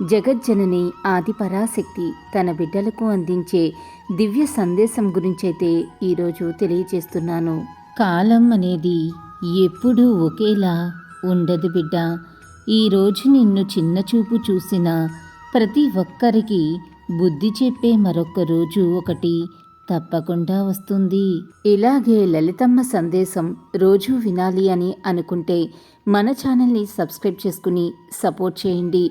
జగజ్జనని ఆదిపరాశక్తి తన బిడ్డలకు అందించే దివ్య సందేశం గురించైతే ఈరోజు తెలియజేస్తున్నాను. కాలం అనేది ఎప్పుడూ ఒకేలా ఉండదు బిడ్డ. ఈరోజు నిన్ను చిన్న చూపు చూసిన ప్రతి ఒక్కరికి బుద్ధి చెప్పే మరొక రోజు ఒకటి తప్పకుండా వస్తుంది. ఇలాగే లలితమ్మ సందేశం రోజు వినాలి అని అనుకుంటే మన ఛానల్ని సబ్స్క్రైబ్ చేసుకుని సపోర్ట్ చేయండి.